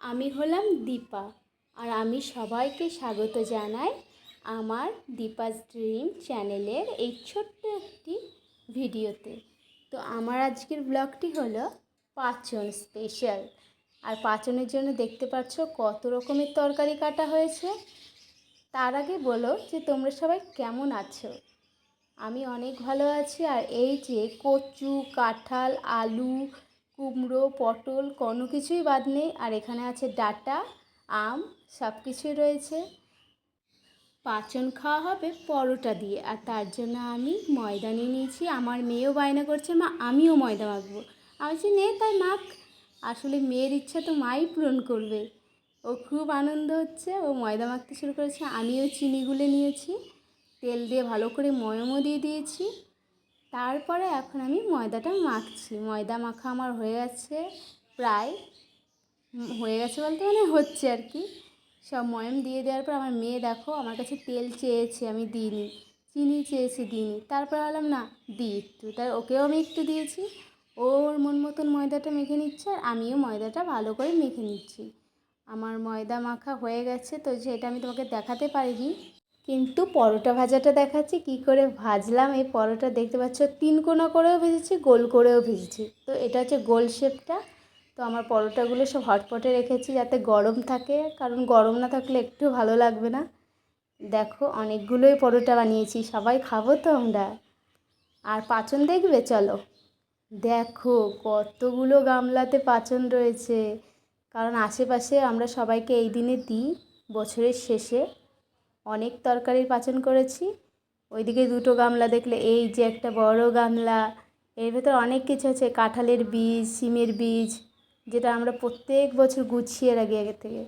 আমি হলাম দীপা আর আমি সবাইকে স্বাগত জানাই আমার দীপাস ড্রিম চ্যানেলের এই ছোট্ট একটি ভিডিওতে। তো আমার আজকের ব্লগটি হলো পাচন স্পেশাল আর পাঁচনের জন্য দেখতে পাচ্ছ কত রকমের তরকারি কাটা হয়েছে। তার আগে বলো যে তোমরা সবাই কেমন আছো? আমি অনেক ভালো আছি আর এই যে কচু, কাঁঠাল, আলু কুমড়ো, পটল, কোনো কিছুই বাদ নেই। আর এখানে আছে ডাটা, আম সব কিছুই রয়েছে। পাচন খাওয়া হবে পরোটা দিয়ে। আর তার জন্য আমি ময়দা নিয়ে নিয়েছি। আমার মেয়েও বায়না করছে, মা, আমিও ময়দা মাখবো। আমি বলছি, নে, তাই মাখ। আসলে মেয়ের ইচ্ছা তো মাই পূরণ করবে। ও খুব আনন্দ হচ্ছে। ও ময়দা মাখতে শুরু করেছে। আমিও চিনি গুলে নিয়েছি। তেল দিয়ে ভালো করে ময়মও দিয়ে দিয়েছি। তারপরে এখন আমি ময়দাটা মাখছি। ময়দা মাখা আমার হয়ে গেছে প্রায় হয়ে গেছে বলতে মানে হচ্ছে আর কি। সব ময়ম দিয়ে দেওয়ার পর আমার মেয়ে দেখো আমার কাছে তেল চেয়েছে, আমি দিইনি। চিনি চেয়েছে, দিইনি। তারপর ভাবলাম, না, দিই একটু। তাই ওকেও আমি একটু দিয়েছি। ওর মন মতন ময়দাটা মেখে নিচ্ছে আর আমিও ময়দাটা ভালো করে মেখে নিচ্ছি। আমার ময়দা মাখা হয়ে গেছে, তো সেটা আমি তোমাকে দেখাতে পারিনি কিন্তু পরোটা ভাজাটা দেখাচ্ছি, কি করে ভাজলাম, এই পরোটা দেখতে পাচ্ছ, তিন কোনা করেও ভেজেছি, গোল করেও ভেজেছি। তো এটা হচ্ছে গোল শেপটা। তো আমার পরোটাগুলো সব হটপটে রেখেছি যাতে গরম থাকে, কারণ গরম না থাকলে একটু ভালো লাগবে না। দেখো, অনেকগুলোই পরোটা বানিয়েছি, সবাই খাব তো আমরা। আর পাচন দেখবে? চলো। দেখো, কতগুলো গামলাতে পাচন রয়েছে। কারণ আশেপাশে আমরা সবাইকে এই দিনে দিই, বছরের শেষে। অনেক তরকারির পাচন করেছি। ওইদিকে দুটো গামলা দেখলে এই যে একটা বড় গামলা, এর ভেতর অনেক কিছু আছে, কাঁঠালের বীজ, সিমের বীজ, যেটা আমরা প্রত্যেক বছর গুছিয়ে রাখি আগে থেকে।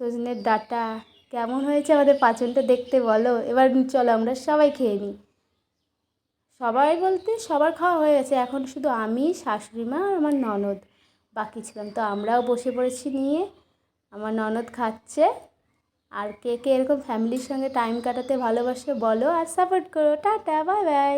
সজনের ডাঁটা, কেমন হয়েছে আমাদের পাচনটা দেখতে বলো? এবার চলো আমরা সবাই খেয়ে নিই। সবাই বলতে সবার খাওয়া হয়ে গেছে, এখন শুধু আমি, শাশুড়ি মা আর আমার ননদ। বাকি ছিলাম, তো আমরাও বসে পড়েছি নিয়ে। আমার ননদ খাচ্ছে। আর কে কে এরকম ফ্যামিলির সঙ্গে টাইম কাটাতে ভালোবাসে বলো আর সাপোর্ট করো। Tata bye bye